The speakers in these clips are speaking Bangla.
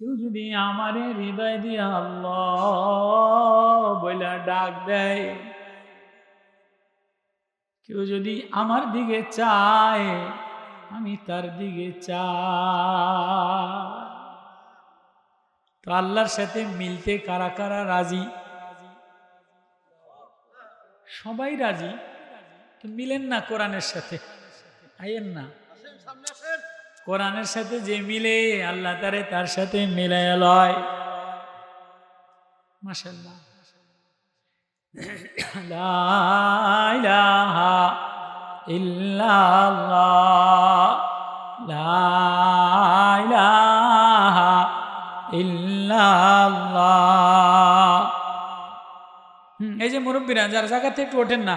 কেউ যদি আমারে হৃদয় দিয়ে আল্লাহ বইলা ডাক দেয়, কেউ যদি আমার দিকে চায়, আমি তার দিকে তো আল্লাহর সাথে মিলতে কারা কারা রাজি? সবাই রাজি, তো মিলেন না কোরআনের সাথে আইয়েন না। কোরআনের সাথে যে মিলে আল্লাহ তারে তার সাথে মিলায় লয়। হুম, এই যে মুরব্বীরা যারা জায়গা থেকে ওঠেন না।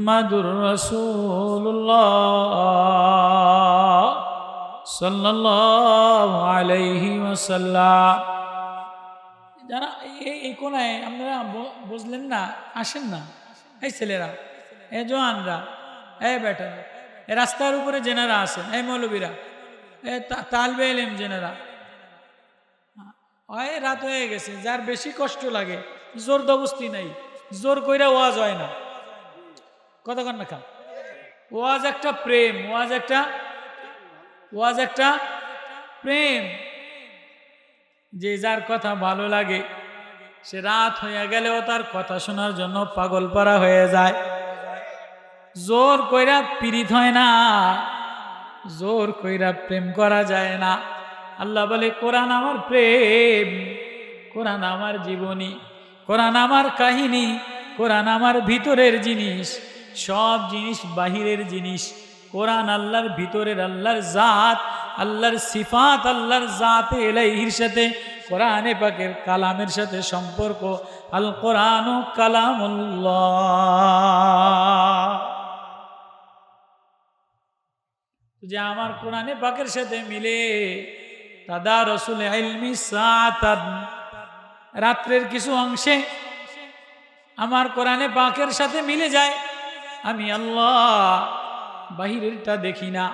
মুহাম্মাদুর রাসূলুল্লাহ সাল্লাল্লাহু আলাইহি ওয়াসাল্লাম। যারা এই এই কোনায় আপনারা বুঝলেন না, আসেন না। এই ছেলেরা এই জোয়ানরা এই বেটা এই রাস্তার উপরে জেনারা আসেন এই মৌলবীরা, এ তালবে এলেম জেনারা। হয় রাত হয়ে গেছে, যার বেশি কষ্ট লাগে, জোর দবস্তি নাই, জোর কইরা ওয়াজ হয় না। কতক্ষণ না খা ওয়াজ একটা প্রেম, ওয়াজ একটা ওয়াজ একটা প্রেম। যে যার কথা ভালো লাগে, সে রাত হয়ে গেলেও তার কথা শোনার জন্য পাগল পারা হয়ে যায়। জোর কইরা পীড়িত হয় না, জোর কইরা প্রেম করা যায় না। আল্লাহ বলে, কোরআন আমার প্রেম, কোরআন আমার জীবনী, কোরআন আমার কাহিনী, কোরআন আমার ভিতরের জিনিস সব জিনিস বাহিরের জিনিস। কোরআন আল্লাহর ভিতরের আল্লাহর জাত, আল্লাহর সিফাত, আল্লাহর জাতে এলাইহির সাথে, কোরআনে পাকের কালামের সাথে সম্পর্ক। আল কোরআন ও কালামুল্লাহ। যে আমার কোরআনে পাকের সাথে মিলে। দাদা রসুল রাত্রের কিছু অংশে আমার কোরআনে পাকের সাথে মিলে যায়। আমি আল্লাহ বাহিরেরটা দেখি না,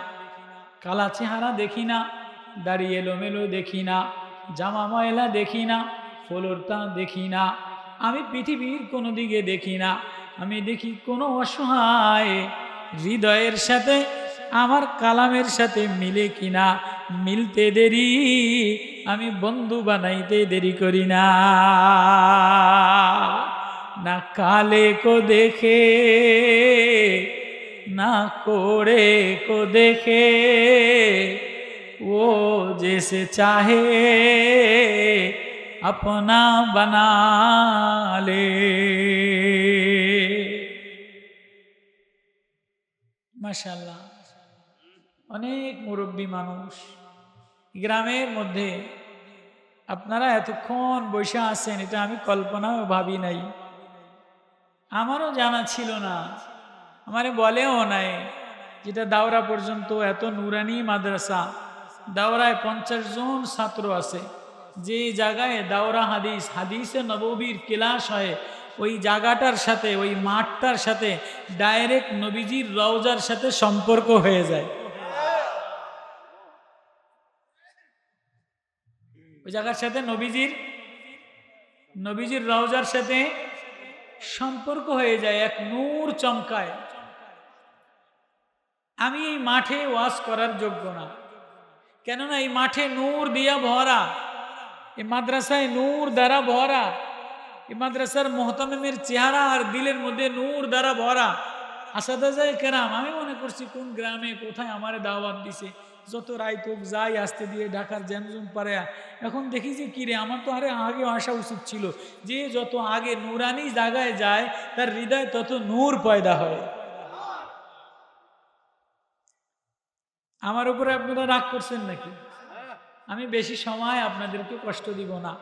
কালা চেহারা দেখি না, দাড়ি এলোমেলো দেখি না, জামা ময়লা দেখি না, ফলোরটা দেখি না, আমি পৃথিবীর কোনো দিকে দেখি না, আমি দেখি কোনো অসহায় হৃদয়ের সাথে, আমার কালামের সাথে মিলে কিনা, মিলতে দেরি, আমি বন্ধু বানাইতে দেরি করি না। না কালে কো দেখে না করে को देखे वो जैसे चाहे अपना बना ले মাশাল্লাহ অনেক মুরব্বী মানুষ গ্রামের মধ্যে আপনারা এতক্ষণ বসে আছেন এটা আমি কল্পনাও ভাবি নাই আমারও জানা ছিল না। আমারে বলেও নাই যেটা দাওরা পর্যন্ত এত নুরানি মাদ্রাসা। দাওরায় পঞ্চাশ জন ছাত্র আছে। যে জায়গায় দাওরা হাদিস, হাদিসে নববীর ক্লাস হয়, ওই জায়গাটার সাথে, ওই মাঠটার সাথে ডাইরেক্ট নবীজির রওজার সাথে সম্পর্ক হয়ে যায়। ওই জায়গার সাথে নবীজির নবীজির রওজার সাথে সম্পর্ক হয়ে যায় এক নূর চমকায়। আমি এই মাঠে ওয়াজ করার যোগ্য না। কেননা এই মাঠে নূর দিয়া ভরা, এই মাদ্রাসায় নূর দ্বারা ভরা, এই মাদ্রাসার মোহতামের চেহারা আর দিলের মধ্যে নূর দ্বারা ভরা। আসাদা যায় কেরাম, আমি মনে করছি কোন গ্রামে কোথায় আমারে দাওয়াত দিছে। যত রায়তুক যাই আসতে দিয়ে ঢাকার জ্যামজুম পারে এখন দেখি যে কিরে আমার তো আরে আগে আসা উচিত ছিল। যে যত আগে নুরানি জায়গায় যায়, তার হৃদয় তত নূর পয়দা হয়। আমার উপরে আপনারা রাগ করছেন নাকি? আমি বেশি সময় আপনাদেরকে কষ্ট দিব না।